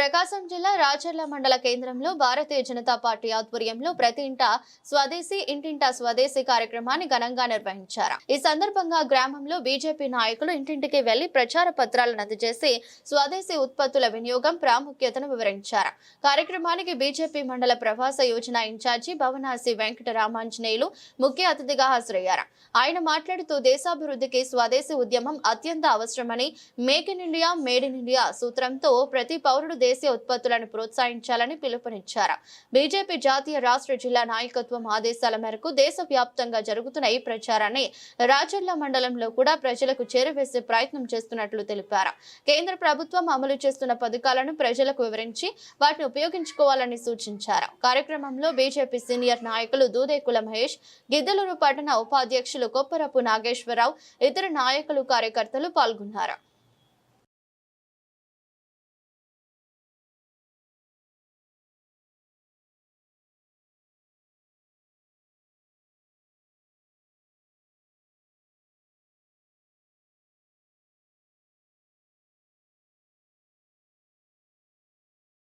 ప్రకాశం జిల్లా రాచర్ల మండల కేంద్రంలో భారతీయ జనతా పార్టీ ఆధ్వర్యంలో ప్రతి ఇంట స్వదేశీ ఇంటింటా స్వదేశీ కార్యక్రమాన్ని ఘనంగా నిర్వహించారు. ఈ సందర్భంగా గ్రామంలో బీజేపీ నాయకులు ఇంటింటికి వెళ్ళి ప్రచార పత్రాలను అందజేసి స్వదేశీ ఉత్పత్తుల వినియోగం ప్రాముఖ్యతను వివరించారు. కార్యక్రమానికి బీజేపీ మండల ప్రవాస యోజన ఇన్ఛార్జి భవనాసి వెంకట రామాంజనేయులు ముఖ్య అతిథిగా హాజరయ్యారు. ఆయన మాట్లాడుతూ దేశాభివృద్ధికి స్వదేశీ ఉద్యమం అత్యంత అవసరమని make in India made in India సూత్రంతో ప్రతి పౌరుడు దేశీయ ఉత్పత్తులను ప్రోత్సహించాలని పిలుపునిచ్చారు. బీజేపీ జాతీయ రాష్ట్ర జిల్లా నాయకత్వం ఆదేశాల మేరకు దేశవ్యాప్తంగా జరుగుతున్న ఈ ప్రచారాన్ని రాజర్ల మండలంలో కూడా ప్రజలకు చేరవేసే ప్రయత్నం చేస్తున్నట్లు తెలిపారు. కేంద్ర ప్రభుత్వం అమలు చేస్తున్న పథకాలను ప్రజలకు వివరించి వాటిని ఉపయోగించుకోవాలని సూచించారు. కార్యక్రమంలో బీజేపీ సీనియర్ నాయకులు దూదేకుల మహేష్ గిద్దలూరు పట్టణ ఉపాధ్యక్షులు కొప్పరపు నాగేశ్వరరావు ఇతర నాయకులు కార్యకర్తలు పాల్గొన్నారు.